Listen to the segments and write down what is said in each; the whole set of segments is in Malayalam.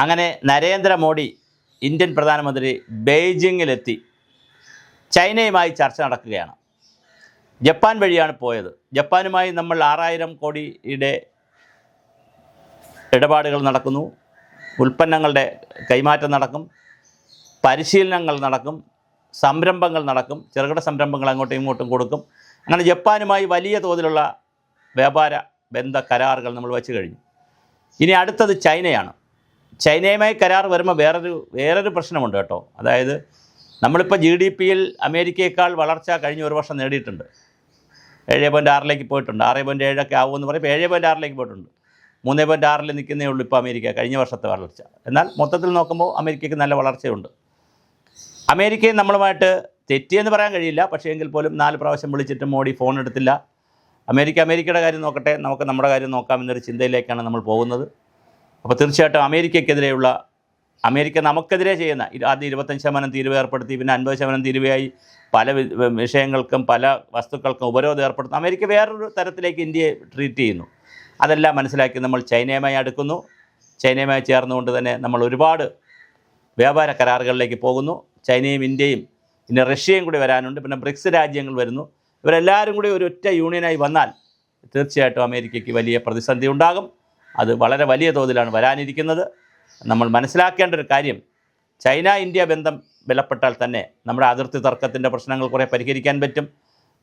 അങ്ങനെ നരേന്ദ്രമോദി ഇന്ത്യൻ പ്രധാനമന്ത്രി ബെയ്ജിങ്ങിലെത്തി. ചൈനയുമായി ചർച്ച നടക്കുകയാണ്. ജപ്പാൻ വഴിയാണ് പോയത്. ജപ്പാനുമായി നമ്മൾ ആറായിരം കോടിയുടെ ഇടപാടുകൾ നടക്കുന്നു. ഉൽപ്പന്നങ്ങളുടെ കൈമാറ്റം നടക്കും. പരിശീലനങ്ങൾ നടക്കും. സംരംഭങ്ങൾ നടക്കും. ചെറുകിട സംരംഭങ്ങൾ അങ്ങോട്ടും ഇങ്ങോട്ടും കൊടുക്കും. അങ്ങനെ ജപ്പാനുമായി വലിയ തോതിലുള്ള വ്യാപാര ബന്ധ കരാറുകൾ നമ്മൾ വച്ചു കഴിഞ്ഞു. ഇനി അടുത്തത് ചൈനയാണ്. ചൈനയുമായി കരാർ വരുമ്പോൾ വേറൊരു വേറൊരു പ്രശ്നമുണ്ട് കേട്ടോ. അതായത് നമ്മളിപ്പോൾ ജി ഡി പിയിൽ അമേരിക്കയേക്കാൾ വളർച്ച കഴിഞ്ഞ ഒരു വർഷം നേടിയിട്ടുണ്ട്. ഏഴ് പോയിന്റ് ആറിലേക്ക് പോയിട്ടുണ്ട്. ആറ് പോയിന്റ് ഏഴൊക്കെ ആവുമെന്ന് പറയുമ്പോൾ ഏഴ് പോയിന്റ് ആറിലേക്ക് പോയിട്ടുണ്ട്. മൂന്ന് പോയിന്റ് ആറിൽ നിൽക്കുന്നേ ഉള്ളൂ ഇപ്പോൾ അമേരിക്ക കഴിഞ്ഞ വർഷത്തെ വളർച്ച. എന്നാൽ മൊത്തത്തിൽ നോക്കുമ്പോൾ അമേരിക്കയ്ക്ക് നല്ല വളർച്ചയുണ്ട്. അമേരിക്കയെ നമ്മളുമായിട്ട് തെറ്റിയെന്ന് പറയാൻ കഴിയില്ല. പക്ഷേ എങ്കിൽ പോലും നാല് പ്രാവശ്യം വിളിച്ചിട്ട് മോഡി ഫോൺ എടുത്തില്ല. അമേരിക്ക അമേരിക്കയുടെ കാര്യം നോക്കട്ടെ. നമുക്ക് നമ്മുടെ കാര്യം നോക്കാം എന്നൊരു ചിന്തയിലേക്കാണ് നമ്മൾ പോകുന്നത്. അപ്പോൾ തീർച്ചയായിട്ടും അമേരിക്കക്കെതിരെയുള്ള അമേരിക്ക നമുക്കെതിരെ ചെയ്യുന്ന ആദ്യം ഇരുപത്തഞ്ച് ശതമാനം തീരുവ ഏർപ്പെടുത്തി പിന്നെ അൻപത് ശതമാനം തീരുവയായി പല വിഷയങ്ങൾക്കും പല വസ്തുക്കൾക്കും ഉപരോധം ഏർപ്പെടുത്തുന്നു. അമേരിക്ക വേറൊരു തരത്തിലേക്ക് ഇന്ത്യയെ ട്രീറ്റ് ചെയ്യുന്നു. അതെല്ലാം മനസ്സിലാക്കി നമ്മൾ ചൈനയുമായി അടുക്കുന്നു. ചൈനയുമായി ചേർന്നുകൊണ്ട് തന്നെ നമ്മൾ ഒരുപാട് വ്യാപാര കരാറുകളിലേക്ക് പോകുന്നു. ചൈനയും ഇന്ത്യയും പിന്നെ റഷ്യയും കൂടി വരാനുണ്ട്. പിന്നെ ബ്രിക്സ് രാജ്യങ്ങൾ വരുന്നു. ഇവരെല്ലാവരും കൂടി ഒരു ഒറ്റ യൂണിയനായി വന്നാൽ തീർച്ചയായിട്ടും അമേരിക്കയ്ക്ക് വലിയ പ്രതിസന്ധി ഉണ്ടാകും. അത് വളരെ വലിയ തോതിലാണ് വരാനിരിക്കുന്നത്. നമ്മൾ മനസ്സിലാക്കേണ്ട ഒരു കാര്യം ചൈന ഇന്ത്യ ബന്ധം ബലപ്പെട്ടാൽ തന്നെ നമ്മുടെ അതിർത്തി തർക്കത്തിന്റെ പ്രശ്നങ്ങൾ കുറേ പരിഹരിക്കാൻ പറ്റും.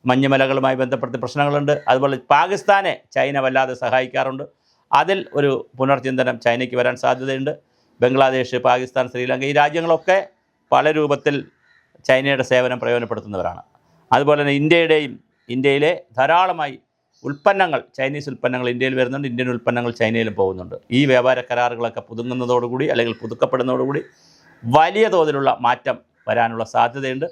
മഞ്ഞുമലകളുമായി ബന്ധപ്പെട്ട പ്രശ്നങ്ങളുണ്ട്. അതുപോലെ പാകിസ്ഥാനെ ചൈന വല്ലാതെ സഹായിക്കാറുണ്ട്. അതിൽ ഒരു പുനർചിന്തനം ചൈനയ്ക്ക് വരാൻ സാധ്യതയുണ്ട്. ബംഗ്ലാദേശ് പാകിസ്ഥാൻ ശ്രീലങ്ക ഈ രാജ്യങ്ങളൊക്കെ പല രൂപത്തിൽ ചൈനയുടെ സേവനം പ്രയോജനപ്പെടുത്തുന്നവരാണ്. അതുപോലെ തന്നെ ഇന്ത്യയുടെയും ഇന്ത്യയിലെ ധാരാളമായി ഉൽപ്പന്നങ്ങൾ ചൈനീസ് ഉൽപ്പന്നങ്ങൾ ഇന്ത്യയിൽ വരുന്നുണ്ട് ഇന്ത്യൻ ഉൽപ്പന്നങ്ങൾ ചൈനയിലും പോകുന്നുണ്ട്. ഈ വ്യാപാര കരാറുകളൊക്കെ പുതുങ്ങുന്നതോടുകൂടി അല്ലെങ്കിൽ പുതുക്കപ്പെടുന്നതോടുകൂടി വലിയ തോതിലുള്ള മാറ്റം വരാനുള്ള സാധ്യതയുണ്ട്.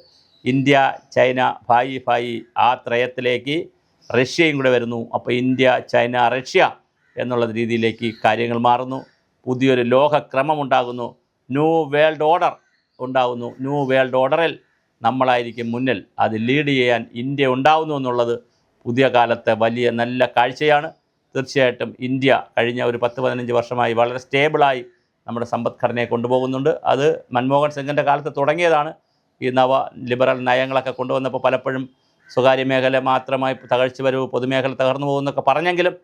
ഇന്ത്യ ചൈന ഭായി ഭായി ആ ത്രയത്തിലേക്ക് റഷ്യയും കൂടെ വരുന്നു. അപ്പോൾ ഇന്ത്യ ചൈന റഷ്യ എന്നുള്ള രീതിയിലേക്ക് കാര്യങ്ങൾ മാറുന്നു. പുതിയൊരു ലോകക്രമം ഉണ്ടാകുന്നു. ന്യൂ വേൾഡ് ഓർഡർ ഉണ്ടാകുന്നു. ന്യൂ വേൾഡ് ഓർഡറിൽ നമ്മളായിരിക്കും മുന്നിൽ. അത് ലീഡ് ചെയ്യാൻ ഇന്ത്യ ഉണ്ടാകുന്നു എന്നുള്ളത് പുതിയ കാലത്തെ വലിയ നല്ല കാഴ്ചയാണ്. തീർച്ചയായിട്ടും ഇന്ത്യ കഴിഞ്ഞ ഒരു പത്ത് പതിനഞ്ച് വർഷമായി വളരെ സ്റ്റേബിളായി നമ്മുടെ സമ്പദ്ഘടനയെ കൊണ്ടുപോകുന്നുണ്ട്. അത് മൻമോഹൻ സിംഗിന്റെ കാലത്ത് തുടങ്ങിയതാണ്. ഈ നവ ലിബറൽ നയങ്ങളൊക്കെ കൊണ്ടുവന്നപ്പോൾ പലപ്പോഴും സ്വകാര്യ മേഖല മാത്രമായി തകഴ്ച വരവ് പൊതുമേഖല തകർന്നു പോകുന്നൊക്കെ പറഞ്ഞെങ്കിലും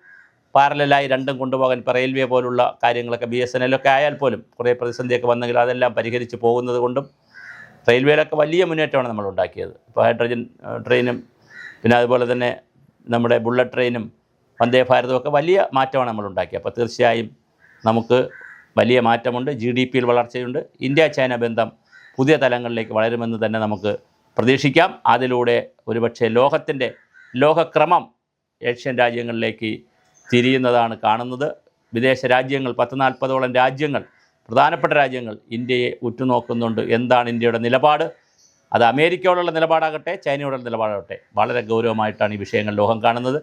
പാരലായി രണ്ടും കൊണ്ടുപോകാൻ ഇപ്പോൾ റെയിൽവേ പോലുള്ള കാര്യങ്ങളൊക്കെ ബി എസ് എൻ എല്ലൊക്കെ ആയാൽ പോലും കുറേ പ്രതിസന്ധിയൊക്കെ വന്നെങ്കിലും അതെല്ലാം പരിഹരിച്ച് പോകുന്നത് കൊണ്ടും റെയിൽവേയിലൊക്കെ വലിയ മുന്നേറ്റമാണ് നമ്മൾ ഉണ്ടാക്കിയത്. ഇപ്പോൾ ഹൈഡ്രജൻ ട്രെയിനും പിന്നെ അതുപോലെ തന്നെ നമ്മുടെ ബുള്ളറ്റ് ട്രെയിനും വന്ദേ ഭാരതവും ഒക്കെ വലിയ മാറ്റമാണ് നമ്മൾ ഉണ്ടാക്കിയത്. അപ്പോൾ തീർച്ചയായും നമുക്ക് വലിയ മാറ്റമുണ്ട്. ജി ഡി പിയിൽ വളർച്ചയുണ്ട്. ഇന്ത്യ ചൈന ബന്ധം പുതിയ തലങ്ങളിലേക്ക് വളരുമെന്ന് തന്നെ നമുക്ക് പ്രതീക്ഷിക്കാം. അതിലൂടെ ഒരുപക്ഷെ ലോകത്തിന്റെ ലോകക്രമം ഏഷ്യൻ രാജ്യങ്ങളിലേക്ക് തിരിയുന്നതാണ് കാണുന്നത്. വിദേശ രാജ്യങ്ങൾ പത്ത് നാൽപ്പതോളം രാജ്യങ്ങൾ പ്രധാനപ്പെട്ട രാജ്യങ്ങൾ ഇന്ത്യയെ ഉറ്റുനോക്കുന്നുണ്ട്. എന്താണ് ഇന്ത്യയുടെ നിലപാട്? അത് അമേരിക്കയോടുള്ള നിലപാടാകട്ടെ ചൈനയോടുള്ള നിലപാടാകട്ടെ. വളരെ ഗൗരവമായിട്ടാണ് ഈ വിഷയങ്ങൾ ലോകം കാണുന്നത്.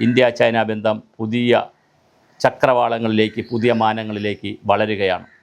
ഇന്ത്യ ചൈന ബന്ധം പുതിയ ചക്രവാളങ്ങളിലേക്ക് പുതിയ മാനങ്ങളിലേക്ക് വളരുകയാണ്.